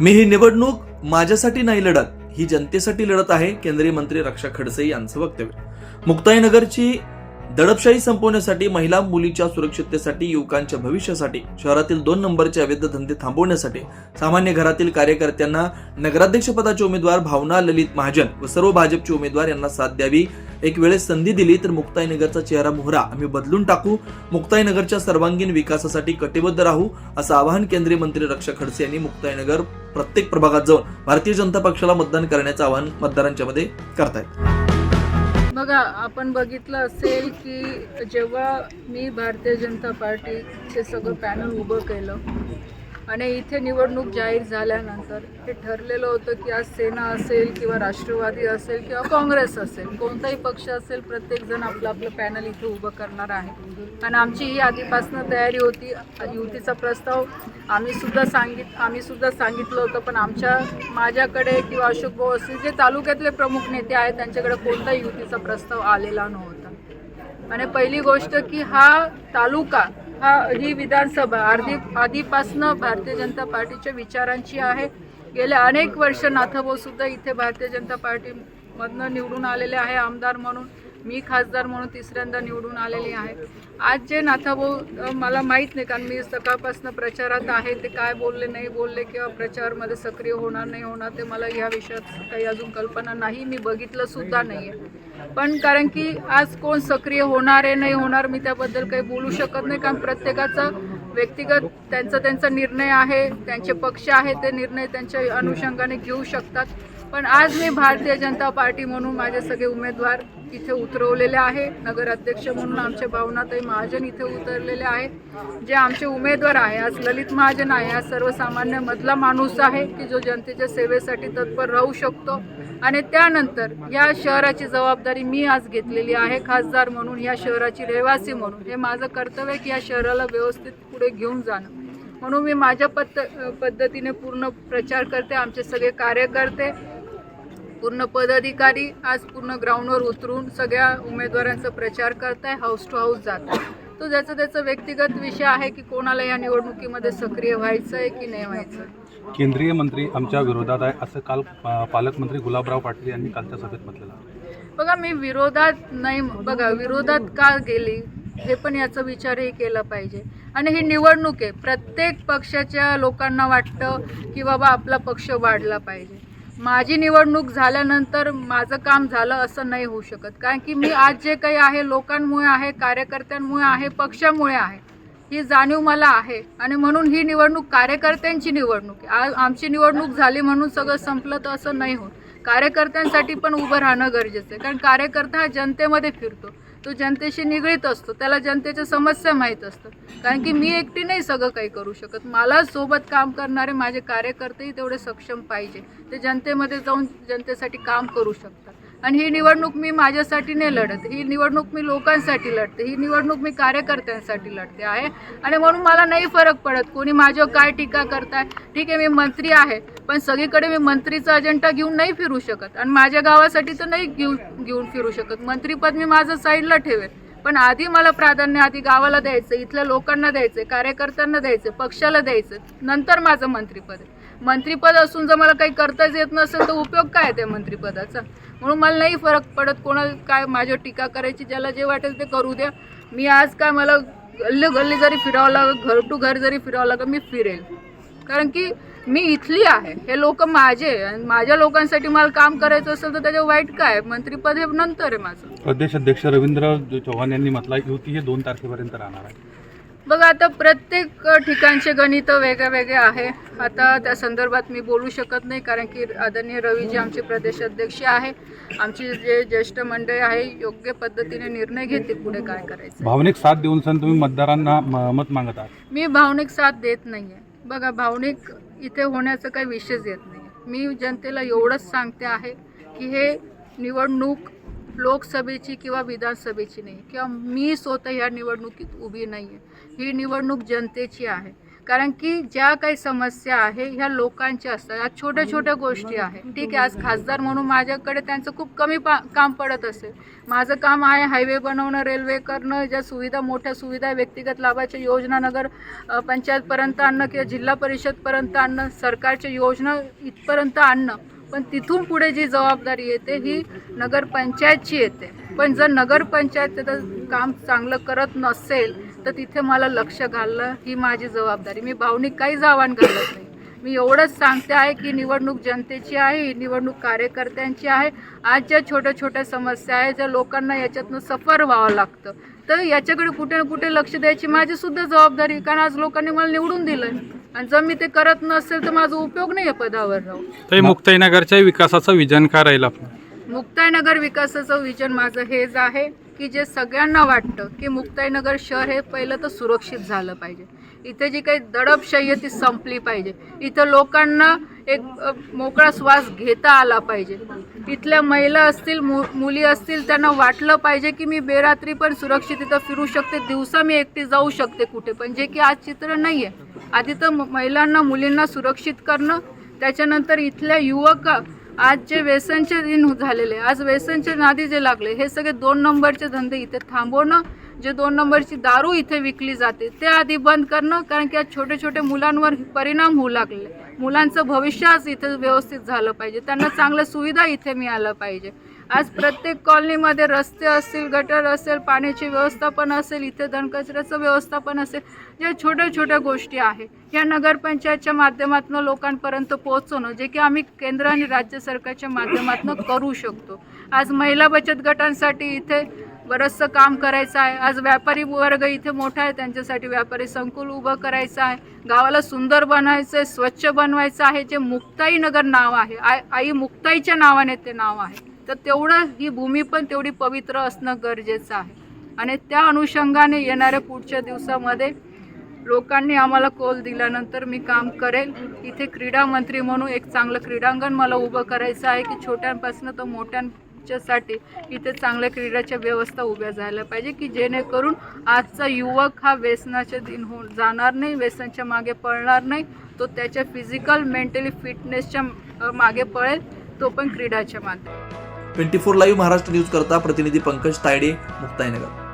मी ही निवडणूक माझ्यासाठी नाही लढत ही जनतेसाठी लढत आहे केंद्रीय मंत्री रक्षा खडसे यांचं वक्तव्य. मुक्ताईनगरची दडपशाही संपवण्यासाठी महिला मुलीच्या सुरक्षिततेसाठी युवकांच्या भविष्यासाठी शहरातील दोन नंबरचे अवैध धंदे थांबवण्यासाठी सामान्य घरातील कार्यकर्त्यांना नगराध्यक्षपदाचे उमेदवार भावना ललित महाजन व सर्व भाजपचे उमेदवार यांना साथ द्यावी. एक वेळेस संधी दिली तर मुक्ताईनगरचा चेहरा मोहरा आम्ही बदलून टाकू. मुक्ताईनगरच्या सर्वांगीण विकासासाठी कटिबद्ध राहू असं आवाहन केंद्रीय मंत्री रक्षा खडसे यांनी मुक्ताईनगर प्रत्येक प्रभागात जाऊन भारतीय जनता पक्षाला मतदान करण्याचं आवाहन मतदारांच्या मध्ये करतायत. बघा आपण बघितलं असेल की जेव्हा मी भारतीय जनता पार्टीचे सगळं पॅनल उभं केलं आणि इथे निवडणूक जाहीर झाल्यानंतर हे ठरलेलं होतं की आज सेना असेल किंवा राष्ट्रवादी असेल किंवा काँग्रेस असेल कोणताही पक्ष असेल प्रत्येकजण आपलं आपलं पॅनल इथे उभं करणार आहे. आणि आमची ही आधीपासनं तयारी होती. युतीचा प्रस्ताव आम्ही सुद्धा सांगित आम्ही सुद्धा सांगितलं होतं पण आमच्या माझ्याकडे किंवा अशोक भाऊ असतील जे तालुक्यातले प्रमुख नेते आहेत त्यांच्याकडे कोणताही युतीचा प्रस्ताव आलेला नव्हता. आणि पहिली गोष्ट की हा तालुका हा ही विधानसभा आधी आधीपासनं भारतीय जनता पार्टीच्या विचारांची आहे. गेल्या अनेक वर्ष नाथाभाऊ सुद्धा इथे भारतीय जनता पार्टीमधनं निवडून आलेले आहे आमदार म्हणून. मी खासदार म्हणून तिसऱ्यांदा निवडून आलेली आहे. आज जे नाथाभाऊ मला माहीत नाही कारण मी सकाळपासून प्रचारात आहे ते काय बोलले नाही बोलले किंवा प्रचारमध्ये सक्रिय होणार नाही होणार ते मला ह्या विषयात काही अजून कल्पना नाही मी बघितलं सुद्धा नाही आहे. पण कारण की आज कोण सक्रिय होणार आहे नाही होणार मी त्याबद्दल काही बोलू शकत नाही कारण प्रत्येकाचं व्यक्तिगत त्यांचा त्यांचा निर्णय आहे त्यांचे पक्ष आहे ते निर्णय त्यांच्या अनुषंगाने घेऊ शकतात. पण आज मी भारतीय जनता पार्टी म्हणून माझे सगळे उमेदवार इथे उतरवलेले आहे. नगराध्यक्ष म्हणून आमचे भावनाताई महाजन इथे उतरलेले आहे. जे आमचे उमेदवार आहे आज ललित महाजन आहे आज सर्वसामान्य मधला माणूस आहे की जो जनतेच्या सेवेसाठी तत्पर राहू शकतो. आणि त्यानंतर या शहराची जबाबदारी मी आज घेतलेली आहे खासदार म्हणून या शहराची रहिवासी म्हणून. हे माझं कर्तव्य की या शहराला व्यवस्थित पुढे घेऊन जाणं. म्हणून मी माझ्या पद्ध पद्धतीने पूर्ण प्रचार करते आमचे सगळे कार्यकर्ते पूर्ण पदाधिकारी आज पूर्ण ग्राउंडवर उतरून सगळ्या उमेदवारांचा प्रचार करताय हाऊस टू हाऊस जात आहे तो ज्याचा त्याचा व्यक्तिगत विषय आहे की कोणाला या निवडणुकीमध्ये सक्रिय व्हायचं आहे की नाही व्हायचं केंद्रीय मंत्री आमच्या विरोधात आहे असं काल पालकमंत्री गुलाबराव पाटील यांनी कालच्या सभेत म्हटलेलं. बघा मी विरोधात नाही बघा विरोधात का गेली हे पण याचा विचारही केला पाहिजे. आणि ही निवडणूक आहे प्रत्येक पक्षाच्या लोकांना वाटतं की बाबा आपला पक्ष वाढला पाहिजे. माझी निवडणूक झाल्यानंतर माझं काम झालं असं नाही होऊ शकत. कारण की मी आज जे काही आहे लोकांमुळे आहे कार्यकर्त्यांमुळे आहे पक्षामुळे आहे ही जाणीव मला आहे. आणि म्हणून ही निवडणूक कार्यकर्त्यांची निवडणूक आज आमची निवडणूक झाली म्हणून सगळं संपलं तर असं नाही होत. कार्यकर्त्यांसाठी पण उभं राहणं गरजेचं आहे. कारण कार्यकर्ता हा जनतेमध्ये फिरतो. तो जनतेशी निगडीत असतो त्याला जनतेच्या समस्या माहीत असतं कारण की मी एकटी नाही सगळं काही करू शकत. मला सोबत काम करणारे माझे कार्यकर्तेही तेवढे सक्षम पाहिजे. ते जनतेमध्ये जाऊन जनतेसाठी काम करू शकतात. आणि ही निवडणूक मी माझ्यासाठी नाही लढत. ही निवडणूक मी लोकांसाठी लढते. ही निवडणूक मी कार्यकर्त्यांसाठी लढते आहे. आणि म्हणून मला नाही फरक पडत कोणी माझ्यावर काय टीका करताय. ठीक आहे मी मंत्री आहे. पण सगळीकडे मी मंत्रीचा अजेंडा घेऊन नाही फिरू शकत. आणि माझ्या गावासाठी तर नाही घेऊ घेऊन फिरू शकत. मंत्रीपद मी माझं साईडला ठेवेल पण आधी मला प्राधान्य आधी गावाला द्यायचं इथल्या लोकांना द्यायचं कार्यकर्त्यांना द्यायचं पक्षाला द्यायचं. नंतर माझं मंत्रीपद आहे. मंत्रीपद असून जर मला काही करताच येत नसेल तर उपयोग काय आहे त्या मंत्रीपदाचा? म्हणून मला नाही फरक पडत कोणाला काय माझ्यावर टीका करायची ज्याला जे वाटेल ते करू द्या. मी आज काय मला गल्ली गल्ली जरी फिरावं लागलं घर टू घर जरी फिरावं लागलं मी फिरेल. कारण की मी इथली आहे. हे लोक माझे. आणि माझ्या लोकांसाठी मला काम करायचं असेल तर त्याच्या वाईट काय? मंत्रिपद हे नंतर आहे माझं. प्रदेश अध्यक्ष रवींद्र चव्हाण यांनी म्हटलं युती हे दोन तारखेपर्यंत राहणार आहे. बघा आता प्रत्येक ठिकाणचे गणित वेगळे वेगळे आहे. आता त्या संदर्भात मी बोलू शकत नाही कारण की आदरणीय रवीजी आमचे प्रदेश अध्यक्ष आहे. आमची जे ज्येष्ठ मंडळी आहे योग्य पद्धतीने निर्णय घेतील पुढे काय करायचं. भावनिक साथ देऊन सण तुम्ही मतदारांना म- मत मागत आहात? मी भावनिक साथ देत नाही आहे बघा भावनिक इथे होण्याचं काही विशेष येत नाही. मी जनतेला एवढंच सांगते आहे की हे निवडणूक लोकसभेची किंवा विधानसभेची नाही. किंवा मी स्वतः ह्या निवडणुकीत उभी नाही आहे ही निवडणूक जनतेची आहे. कारण की ज्या काही समस्या आहे ह्या लोकांच्या असतात. आज छोट्या छोट्या गोष्टी आहेत. ठीक आहे आज खासदार म्हणून माझ्याकडे त्यांचं खूप कमी पा काम पडत असेल. माझं काम आहे हायवे बनवणं रेल्वे करणं ज्या सुविधा मोठ्या सुविधा व्यक्तिगत लाभाच्या योजना नगर पंचायतपर्यंत आणणं किंवा जिल्हा परिषदपर्यंत आणणं सरकारच्या योजना इथपर्यंत आणणं. पण तिथून पुढे जी जबाबदारी येते ही नगरपंचायतची येते. पण जर नगरपंचायत त्याचं काम चांगलं करत नसेल तर तिथे मला लक्ष घालणं ही माझी जबाबदारी. मी भावनिक काहीच आव्हान घालत नाही. मी एवढंच सांगते आहे की निवडणूक जनतेची आहे निवडणूक कार्यकर्त्यांची आहे. आज ज्या छोट्या छोट्या समस्या आहे ज्या लोकांना याच्यातनं सफर व्हावं लागतं. तर याच्याकडे कुठे ना कुठे लक्ष द्यायची माझीसुद्धा जबाबदारी कारण आज लोकांनी मला निवडून दिलं आणि जर मी ते करत नसेल तर माझा उपयोग नाही आहे पदावर राहून मुक्ताईनगरच्या विकासाचं विजन करायला राहील मुक्ताईनगर विकासाचं विजन माझं हेच आहे की जे सगळ्यांना वाटतं की मुक्ताईनगर शहर हे पहिलं तर सुरक्षित झालं पाहिजे. इथे जी काही दडपशाही आहे ती संपली पाहिजे. इथं लोकांना एक मोकळा श्वास घेता आला पाहिजे. इथल्या महिला असतील मु मुली असतील त्यांना वाटलं पाहिजे की मी बेरात्री पण सुरक्षित इथं फिरू शकते दिवसा मी एकटी जाऊ शकते कुठे. पण जे की आज चित्र नाही आहे आधी तर म- महिलांना मुलींना सुरक्षित करणं त्याच्यानंतर इथल्या युवक आज जे व्यसनचे दिन हो- झालेले आज व्यसनचे नादी जे लागले हे सगळे दोन नंबरचे धंदे इथे थांबवणं जे दोन नंबरची दारू इथे विकली जाते ते आधी बंद करणं कारण की आज छोटे छोटे मुलांवर परिणाम होऊ लागले. मुलांचं भविष्य आज इथे व्यवस्थित झालं पाहिजे. त्यांना चांगल्या सुविधा इथे मिळालं पाहिजे. आज प्रत्येक कॉलनीमध्ये रस्ते असतील गटर असेल पाण्याची व्यवस्थापन असेल इथे धनकचऱ्याचं व्यवस्थापन असेल ज्या छोट्या छोट्या गोष्टी आहे. या नगरपंचायतच्या माध्यमातून लोकांपर्यंत पोहोचवणं जे की आम्ही केंद्र आणि राज्य सरकारच्या माध्यमातून करू शकतो. आज महिला बचत गटांसाठी इथे बरंचसं काम करायचं आहे. आज व्यापारी वर्ग इथे मोठा आहे त्यांच्यासाठी व्यापारी संकुल उभं करायचं आहे. गावाला सुंदर बनवायचं आहे स्वच्छ बनवायचं आहे जे मुक्ताई नगर नाव आहे. आई आई मुक्ताईच्या नावाने ते नाव आहे. तर तेवढं ही भूमी पण तेवढी पवित्र असणं गरजेचं आहे. आणि त्या अनुषंगाने येणाऱ्या पुढच्या दिवसामध्ये लोकांनी आम्हाला कौल दिल्यानंतर मी काम करेल. इथे क्रीडा मंत्री म्हणून एक चांगलं क्रीडांगण मला उभं करायचं आहे की छोट्यांपासून तर मोठ्यांच्यासाठी इथे चांगल्या क्रीडाच्या व्यवस्था उभ्या झाल्या पाहिजे की जेणेकरून आजचा युवक हा व्यसनाच्या दिन होऊन जाणार नाही व्यसनाच्या मागे पळणार नाही. तो त्याच्या फिजिकल मेंटली फिटनेसच्या मागे पळेल तो पण क्रीडाच्या मागे. Twenty four live Maharashtra news करता प्रतिनिधी पंकज तायडे मुक्ताईनगर.